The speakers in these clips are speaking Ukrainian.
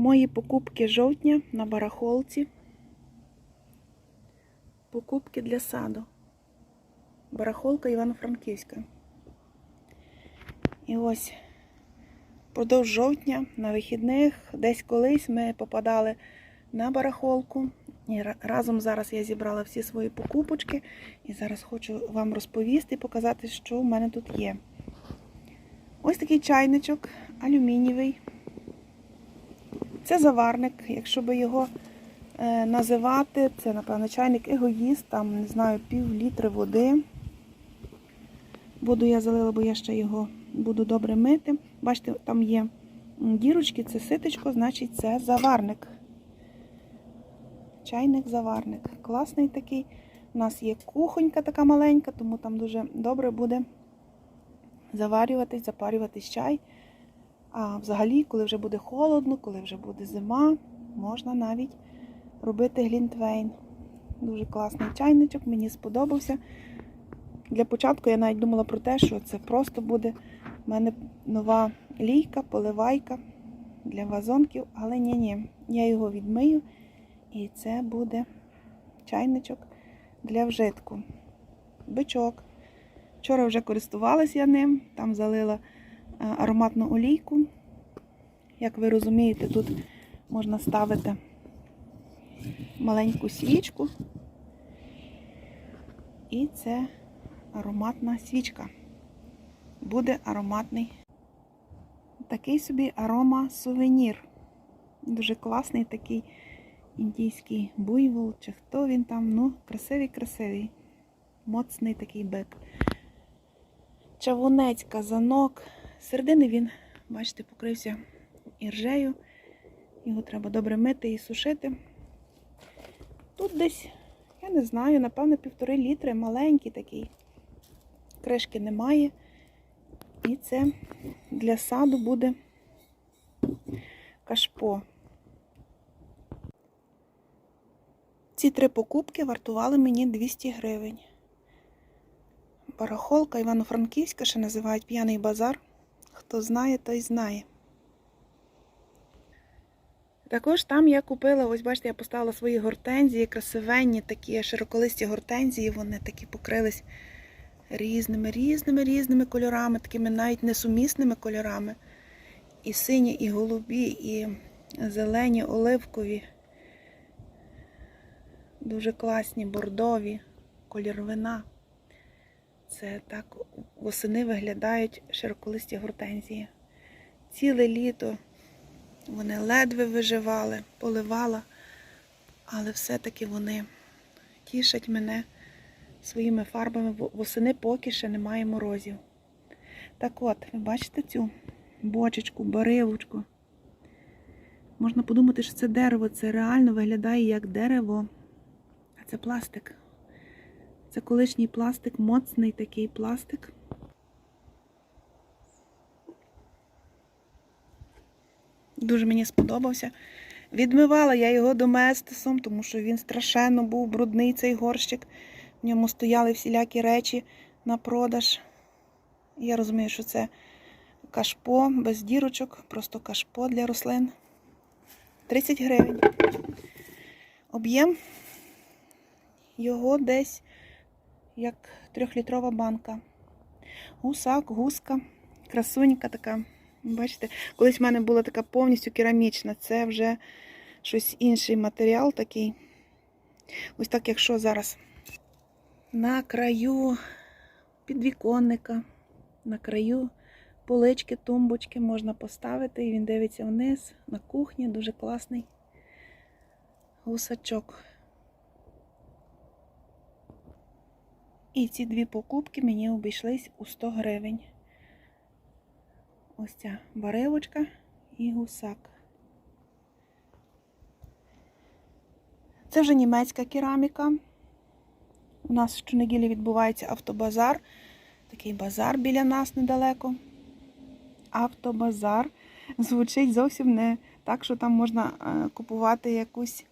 Мої покупки жовтня на барахолці. Покупки для саду. Барахолка Івано-Франківська. І ось продовж жовтня на вихідних десь колись ми попадали на барахолку. І разом зараз я зібрала всі свої покупочки. І зараз хочу вам розповісти і показати, що в мене тут є. Ось такий чайничок алюмінієвий. Це заварник, якщо би його е, називати, це, напевно, чайник егоїст, там, не знаю, пів літри води. Воду я залила, бо я ще його буду добре мити. Бачите, там є дірочки, це ситочко, значить це заварник. Чайник-заварник. Класний такий. У нас є кухонька така маленька, тому там дуже добре буде заварюватись, запарюватись чай. А взагалі, коли вже буде холодно, коли вже буде зима, можна навіть робити глінтвейн. Дуже класний чайничок, мені сподобався. Для початку я навіть думала про те, що це просто буде в мене нова лійка, поливайка для вазонків, але ні-ні, я його відмию і це буде чайничок для вжитку. Бичок. Вчора вже користувалась я ним, там залила ароматну олійку. Як ви розумієте, тут можна ставити маленьку свічку. І це ароматна свічка. Буде ароматний такий собі арома сувенір. Дуже класний такий індійський буйвол, чи хто він там. Ну, красивий-красивий. Моцний такий бик. Чавунець, казанок. Середини він, бачите, покрився іржею. Його треба добре мити і сушити. Тут десь, я не знаю, напевно, півтори літри, маленький такий. Кришки немає. І це для саду буде кашпо. Ці три покупки вартували мені 200 гривень. Барахолка Івано-Франківська, ще називають п'яний базар. Хто знає, той знає. Також там я купила, ось бачите, я поставила свої гортензії, красивенні, такі широколисті гортензії, вони такі покрились різними, різними, різними кольорами, такими навіть несумісними кольорами. І сині, і голубі, і зелені, оливкові. Дуже класні, бордові, колір вина. Це так восени виглядають широколисті гортензії. Ціле літо вони ледве виживали, поливала, але все-таки вони тішать мене своїми фарбами. Во- Восени поки ще немає морозів. Так от, ви бачите цю бочечку, барилочку. Можна подумати, що це дерево, це реально виглядає як дерево. А це пластик. Це колишній пластик, моцний такий пластик. Дуже мені сподобався. Відмивала я його доместисом, тому що він страшенно був брудний цей горщик. В ньому стояли всілякі речі на продаж. Я розумію, що це кашпо без дірочок, просто кашпо для рослин. 30 гривень. Об'єм його десь як трьохлітрова банка. Гусак, гуска, красунька така. Бачите, колись в мене була така повністю керамічна. Це вже щось інший матеріал такий. Ось так, якщо зараз на краю підвіконника, на краю полички, тумбочки можна поставити, і він дивиться вниз на кухні. Дуже класний гусачок. І ці дві покупки мені обійшлись у 100 гривень. Ось ця барилочка і гусак. Це вже німецька кераміка. У нас щонеділі відбувається автобазар. Такий базар біля нас недалеко. Автобазар. Звучить зовсім не так, що там можна е, купувати якусь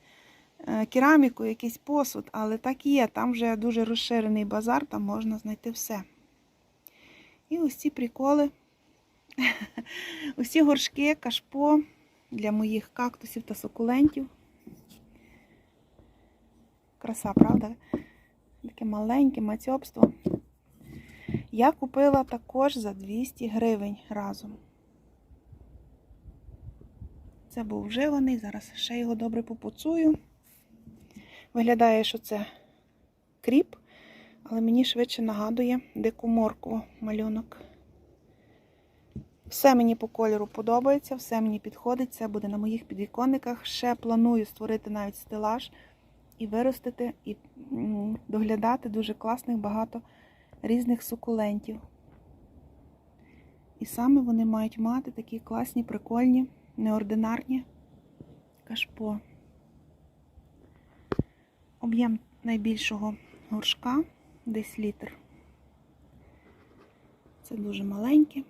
е, кераміку, якийсь посуд, але так і є. Там вже дуже розширений базар, там можна знайти все. І ось ці приколи. Ці горшки, кашпо. для моїх кактусів та сукулентів. Краса, правда? Таке маленьке мацьобство. Я купила також за 200 гривень разом. Це був вживаний, зараз ще його добре попуцую. Виглядає, що це кріп, але мені швидше нагадує дику моркву малюнок. Все мені по кольору подобається, все мені підходить, це буде на моїх підвіконниках. Ще планую створити навіть стелаж і виростити, і доглядати дуже класних багато різних сукулентів. І саме вони мають мати такі класні, прикольні, неординарні кашпо. Об'єм найбільшого горшка десь літр. Це дуже маленьке.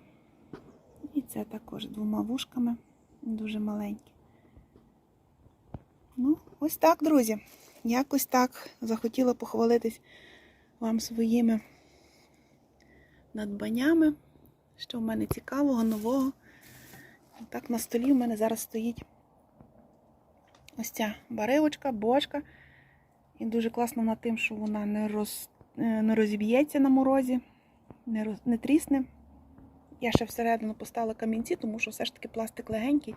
І це також двома вушками, дуже маленькі. Ну, ось так, друзі. Якось так захотіла похвалитись вам своїми надбаннями, що в мене цікавого, нового. Так на столі в мене зараз стоїть ось ця баривочка, бочка. І дуже класно вона тим, що вона не, роз, е, не розіб'ється на морозі, не, роз, не трісне. Я ще всередину поставила камінці, тому що все ж таки пластик легенький,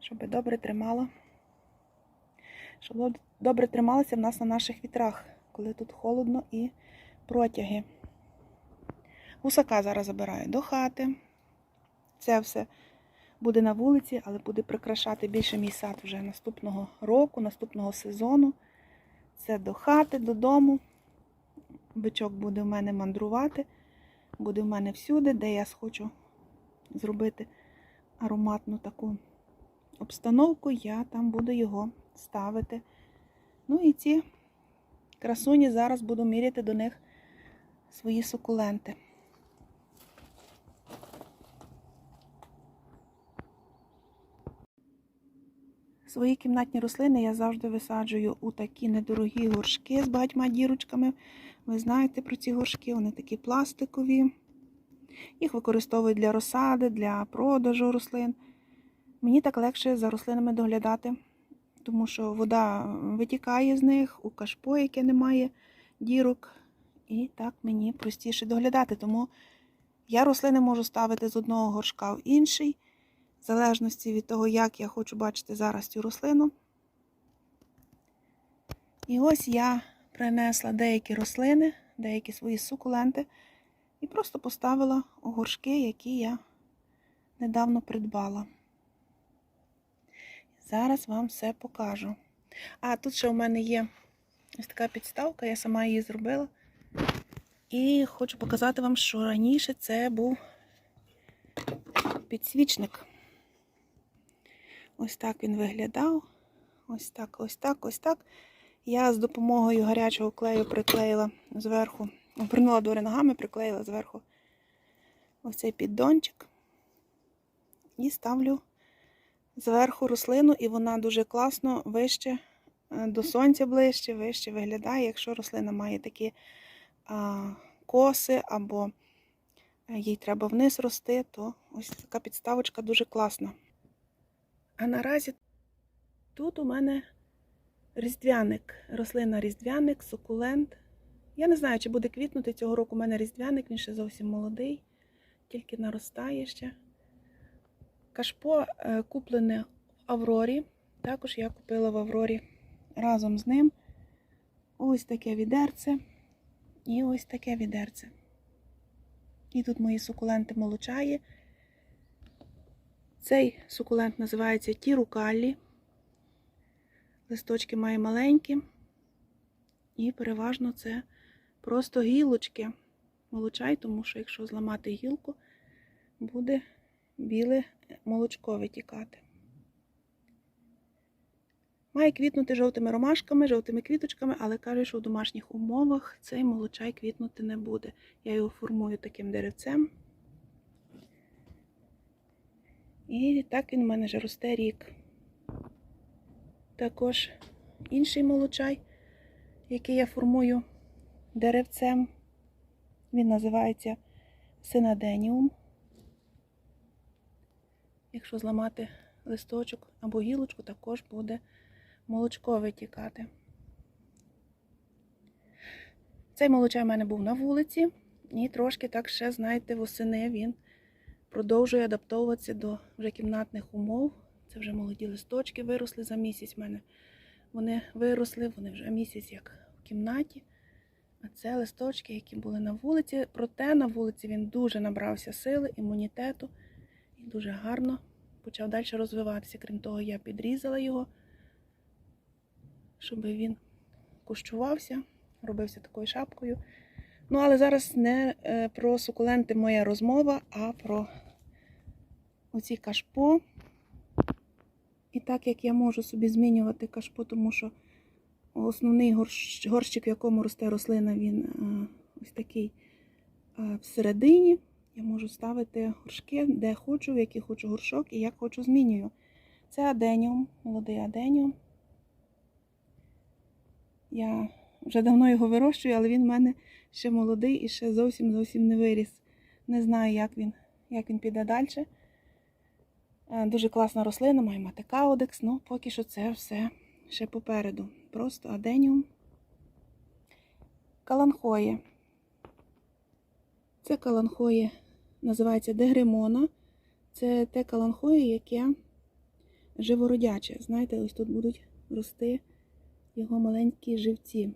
щоб добре тримало. Щоб добре трималося в нас на наших вітрах, коли тут холодно і протяги. Гусака зараз забираю до хати. Це все буде на вулиці, але буде прикрашати більше мій сад вже наступного року, наступного сезону. Це до хати, додому. Бичок буде в мене мандрувати, буде в мене всюди, де я схочу зробити ароматну таку обстановку, я там буду його ставити. Ну і ці красуні зараз буду міряти до них свої сукуленти. Свої кімнатні рослини я завжди висаджую у такі недорогі горшки з багатьма дірочками. Ви знаєте про ці горшки, вони такі пластикові. Їх використовують для розсади, для продажу рослин. Мені так легше за рослинами доглядати, тому що вода витікає з них, у кашпо, яке немає дірок. І так мені простіше доглядати. Тому я рослини можу ставити з одного горшка в інший, в залежності від того, як я хочу бачити зараз цю рослину. І ось я принесла деякі рослини, деякі свої сукуленти, і просто поставила у горшки, які я недавно придбала. Зараз вам все покажу. А тут ще у мене є ось така підставка, я сама її зробила. І хочу показати вам, що раніше це був підсвічник. Ось так він виглядав. Ось так, ось так, ось так. Я з допомогою гарячого клею приклеїла зверху, обернула дори ногами, приклеїла зверху ось цей піддончик. І ставлю зверху рослину, і вона дуже класно вище е, до сонця ближче, вище виглядає, якщо рослина має такі а, коси або е, їй треба вниз рости, то ось така підставочка дуже класна. А наразі тут у мене різдвяник, рослина різдвяник, сукулент. Я не знаю, чи буде квітнути цього року у мене різдвяник, він ще зовсім молодий, тільки наростає ще. Кашпо е, куплене в Аврорі. Також я купила в Аврорі разом з ним ось таке відерце і ось таке відерце. І тут мої сукуленти молочає. Цей сукулент називається Тірукаллі. Листочки має маленькі. І переважно це просто гілочки. Молочай, тому що якщо зламати гілку, буде біле молочко витікати. Має квітнути жовтими ромашками, жовтими квіточками, але кажуть, що в домашніх умовах цей молочай квітнути не буде. Я його формую таким деревцем. І так він у мене вже росте рік. Також інший молочай, який я формую деревцем, він називається синаденіум. Якщо зламати листочок або гілочку також буде молочко витікати. Цей молочай в мене був на вулиці, і трошки так ще, знаєте, восени він продовжує адаптовуватися до вже кімнатних умов. Це вже молоді листочки виросли за місяць в мене. Вони виросли, вони вже місяць як в кімнаті. А це листочки, які були на вулиці. Проте на вулиці він дуже набрався сили, імунітету і дуже гарно почав далі розвиватися. Крім того, я підрізала його, щоб він кущувався, робився такою шапкою. Ну, але зараз не е, про сукуленти моя розмова, а про оці кашпо. І так як я можу собі змінювати кашпо, тому що основний горщ- горщик, в якому росте рослина, він е, ось такий е, всередині. Я можу ставити горшки, де хочу, в який хочу горшок і як хочу змінюю. Це аденіум, молодий аденіум. Я вже давно його вирощую, але він в мене ще молодий і ще зовсім зовсім не виріс. Не знаю, як він, як він піде далі. Е, Дуже класна рослина, має мати каудекс, ну поки що це все ще попереду. Просто аденіум. Каланхої. Це каланхої називається дегремона. Це те каланхої, яке живородяче. Знаєте, ось тут будуть рости його маленькі живці,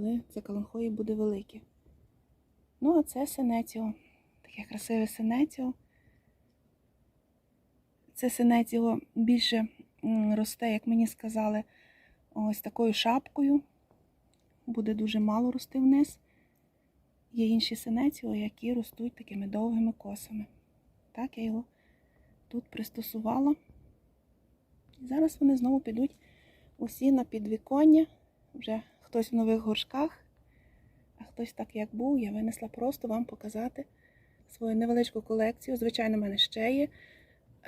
коли це каланхої буде велике. Ну, а це синеціо. Таке красиве синеціо. Це синеціо більше росте, як мені сказали, ось такою шапкою. Буде дуже мало рости вниз. Є інші синеціо, які ростуть такими довгими косами. Так, я його тут пристосувала. І зараз вони знову підуть усі на підвіконня. Вже хтось в нових горшках, а хтось так, як був, я винесла просто вам показати свою невеличку колекцію. Звичайно, в мене ще є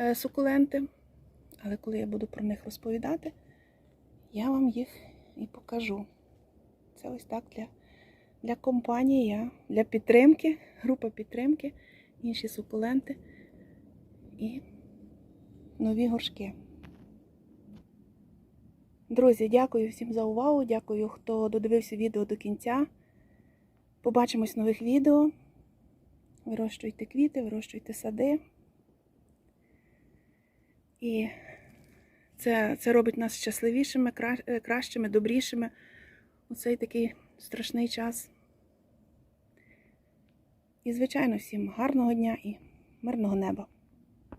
е, сукуленти, але коли я буду про них розповідати, я вам їх і покажу. Це ось так для, для компанії, я, для підтримки, група підтримки, інші сукуленти і нові горшки. Друзі, дякую всім за увагу. Дякую, хто додивився відео до кінця. Побачимось в нових відео. Вирощуйте квіти, вирощуйте сади. І це, це робить нас щасливішими, е, кращими, добрішими у цей такий страшний час. І, звичайно, всім гарного дня і мирного неба.